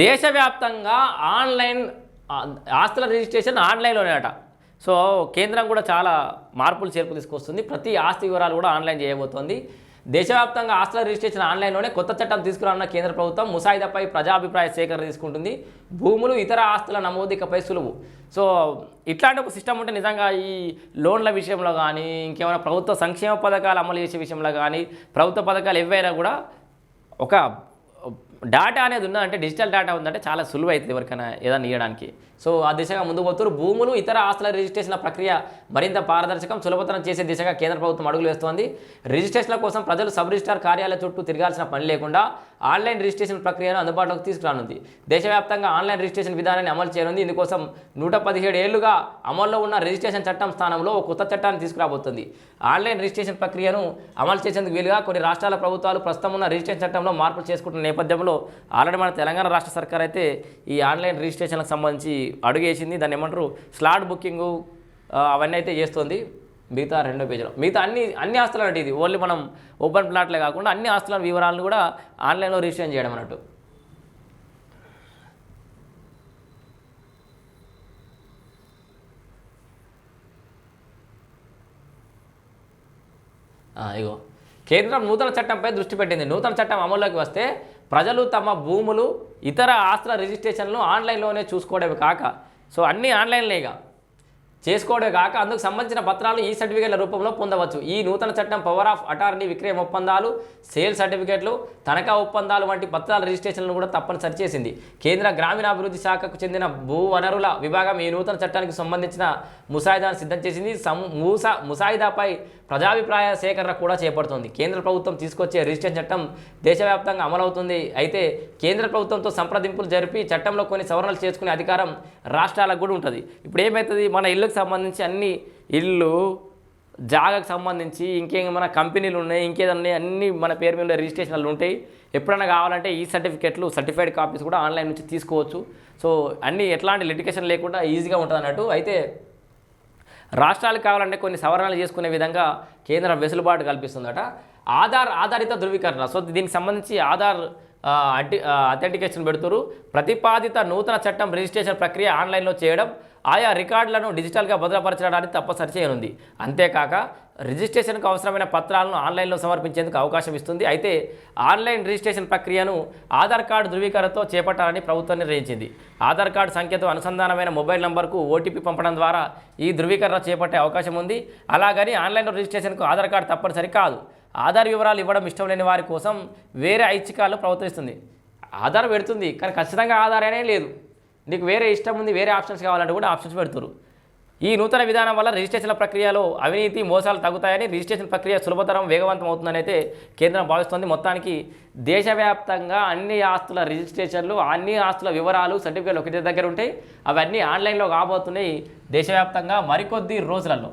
దేశవ్యాప్తంగా ఆన్లైన్ ఆస్తుల రిజిస్ట్రేషన్ ఆన్లైన్లోనే అట సో కేంద్రం కూడా చాలా మార్పులు చేర్పు తీసుకొస్తుంది. ప్రతి ఆస్తి వివరాలు కూడా ఆన్లైన్ చేయబోతోంది. దేశవ్యాప్తంగా ఆస్తుల రిజిస్ట్రేషన్ ఆన్లైన్లోనే కొత్త చట్టం తీసుకురానున్న కేంద్ర ప్రభుత్వం ముసాయిదాపై ప్రజాభిప్రాయ సేకరణ తీసుకుంటుంది. భూములు ఇతర ఆస్తుల నమోదికపై సులువు. సో ఇట్లాంటి ఒక సిస్టమ్ ఉంటే నిజంగా ఈ లోన్ల విషయంలో కానీ ఇంకేమైనా ప్రభుత్వ సంక్షేమ పథకాలు అమలు చేసే విషయంలో కానీ ప్రభుత్వ పథకాలు ఏవైనా కూడా ఒక డేటా అనేది ఉందంటే డిజిటల్ డేటా ఉందంటే చాలా సులువు అవుతుంది ఎవరికైనా ఏదైనా ఇవ్వడానికి సో ఆ దిశగా ముందుకు పోతున్నారు. భూములు ఇతర ఆస్తుల రిజిస్ట్రేషన్ల ప్రక్రియ మరింత పారదర్శకం సులభతరం చేసే దిశగా కేంద్ర ప్రభుత్వం అడుగులు వేస్తోంది. రిజిస్ట్రేషన్ల కోసం ప్రజలు సబ్ రిజిస్టార్ కార్యాలయ చుట్టూ తిరగాల్సిన పని లేకుండా ఆన్లైన్ రిజిస్ట్రేషన్ ప్రక్రియను అందుబాటులోకి తీసుకురానుంది. దేశవ్యాప్తంగా ఆన్లైన్ రిజిస్ట్రేషన్ విధానాన్ని అమలు చేయనుంది. ఇందుకోసం నూట పదిహేడు ఏళ్ళుగా అమల్లో ఉన్న రిజిస్ట్రేషన్ చట్టం స్థానంలో ఒక కొత్త చట్టాన్ని తీసుకురాబోతుంది. ఆన్లైన్ రిజిస్ట్రేషన్ ప్రక్రియను అమలు చేసేందుకు వీలుగా కొన్ని రాష్ట్రాల ప్రభుత్వాలు ప్రస్తుతం ఉన్న రిజిస్ట్రేషన్ చట్టంలో మార్పులు చేసుకుంటున్న నేపథ్యంలో ఆల్రెడీ మన తెలంగాణ రాష్ట్ర సర్కార్ అయితే ఈ ఆన్లైన్ రిజిస్ట్రేషన్లకు సంబంధించి అడుగేసింది. దాన్ని ఏమంటారు? స్లాట్ బుకింగు అవన్నీ అయితే చేస్తుంది. మిగతా రెండో పేజీలో. మిగతా అన్ని అన్ని ఆస్తులు అంటే ఇది. ఓన్లీ మనం ఓపెన్ ప్లాట్లే కాకుండా అన్ని ఆస్తుల వివరాలను కూడా ఆన్లైన్లో రిజిస్ట్రేషన్ చేయడం అన్నట్టు. ఇగో. కేంద్రం నూతన చట్టంపై దృష్టి పెట్టింది. నూతన చట్టం అమల్లోకి వస్తే ప్రజలు తమ భూములు ఇతర ఆస్తుల రిజిస్ట్రేషన్లు ఆన్లైన్లోనే చూసుకోవడమే కాక సో అన్నీ ఆన్లైన్లేగా చేసుకోవడమే కాక అందుకు సంబంధించిన పత్రాలు ఈ సర్టిఫికేట్ల రూపంలో పొందవచ్చు. ఈ నూతన చట్టం పవర్ ఆఫ్ అటార్నీ విక్రయం ఒప్పందాలు సేల్ సర్టిఫికేట్లు తనఖా ఒప్పందాలు వంటి పత్రాల రిజిస్ట్రేషన్లు కూడా తప్పనిసరి చేసింది. కేంద్ర గ్రామీణాభివృద్ధి శాఖకు చెందిన భూ వనరుల విభాగం ఈ నూతన చట్టానికి సంబంధించిన ముసాయిదాను సిద్ధం చేసింది. సం- మూసా ముసాయిదాపై ప్రజాభిప్రాయ సేకరణ కూడా చేపడుతోంది. కేంద్ర ప్రభుత్వం తీసుకొచ్చే రిజిస్ట్రేషన్ చట్టం దేశవ్యాప్తంగా అమలవుతుంది. అయితే కేంద్ర ప్రభుత్వంతో సంప్రదింపులు జరిపి చట్టంలో కొన్ని సవరణలు చేసుకునే అధికారం రాష్ట్రాలకు కూడా ఉంటుంది. ఇప్పుడు ఏమవుతుంది మన ఇల్లు ఇల్లుకు సంబంధించి అన్ని ఇల్లు జాగాకు సంబంధించి ఇంకేమైనా కంపెనీలు ఉన్నాయి ఇంకేదన్నా అన్ని మన పేరు మీద రిజిస్ట్రేషన్లు ఉంటాయి. ఎప్పుడైనా కావాలంటే ఈ సర్టిఫికెట్లు సర్టిఫైడ్ కాపీస్ కూడా ఆన్లైన్ నుంచి తీసుకోవచ్చు. సో అన్ని ఎట్లాంటి లిటికేషన్ లేకుండా ఈజీగా ఉంటుంది అన్నట్టు అయితే రాష్ట్రాలకు కావాలంటే కొన్ని సవరణలు చేసుకునే విధంగా కేంద్రం వెసులుబాటు కల్పిస్తుందట. ఆధార్ ఆధారిత ధృవీకరణ. సో దీనికి సంబంధించి ఆధార్ అడ్డి అథెంటికేషన్ పెడుతురు ప్రతిపాదిత నూతన చట్టం రిజిస్ట్రేషన్ ప్రక్రియ ఆన్లైన్లో చేయడం ఆయా రికార్డులను డిజిటల్గా భద్రపరచడానికి తప్పనిసరి చేయనుంది. అంతేకాక రిజిస్ట్రేషన్కు అవసరమైన పత్రాలను ఆన్లైన్లో సమర్పించేందుకు అవకాశం ఇస్తుంది. అయితే ఆన్లైన్ రిజిస్ట్రేషన్ ప్రక్రియను ఆధార్ కార్డు ధృవీకరణతో చేపట్టాలని ప్రభుత్వం నిర్ణయించింది. ఆధార్ కార్డు సంఖ్యతో అనుసంధానమైన మొబైల్ నంబర్కు ఓటీపీ పంపడం ద్వారా ఈ ధృవీకరణ చేపట్టే అవకాశం ఉంది. అలాగని ఆన్లైన్లో రిజిస్ట్రేషన్కు ఆధార్ కార్డు తప్పనిసరి కాదు. ఆధార్ వివరాలు ఇవ్వడం ఇష్టం లేని వారి కోసం వేరే ఐచ్ఛికాలు ప్రవర్తిస్తుంది. ఆధార్ పెడుతుంది కానీ ఖచ్చితంగా ఆధార్ అనే లేదు. నీకు వేరే ఇష్టం ఉంది వేరే ఆప్షన్స్ కావాలంటే కూడా ఆప్షన్స్ పెడుతురు ఈ నూతన విధానం వల్ల రిజిస్ట్రేషన్ల ప్రక్రియలో అవినీతి మోసాలు తగ్గుతాయని రిజిస్ట్రేషన్ ప్రక్రియ సులభతరం వేగవంతం అవుతుందని అయితే కేంద్రం భావిస్తోంది. మొత్తానికి దేశవ్యాప్తంగా అన్ని ఆస్తుల రిజిస్ట్రేషన్లు అన్ని ఆస్తుల వివరాలు సర్టిఫికేట్లు ఒకటి దగ్గర ఉంటాయి. అవన్నీ ఆన్లైన్లో కాబోతున్నాయి దేశవ్యాప్తంగా మరికొద్ది రోజులలో.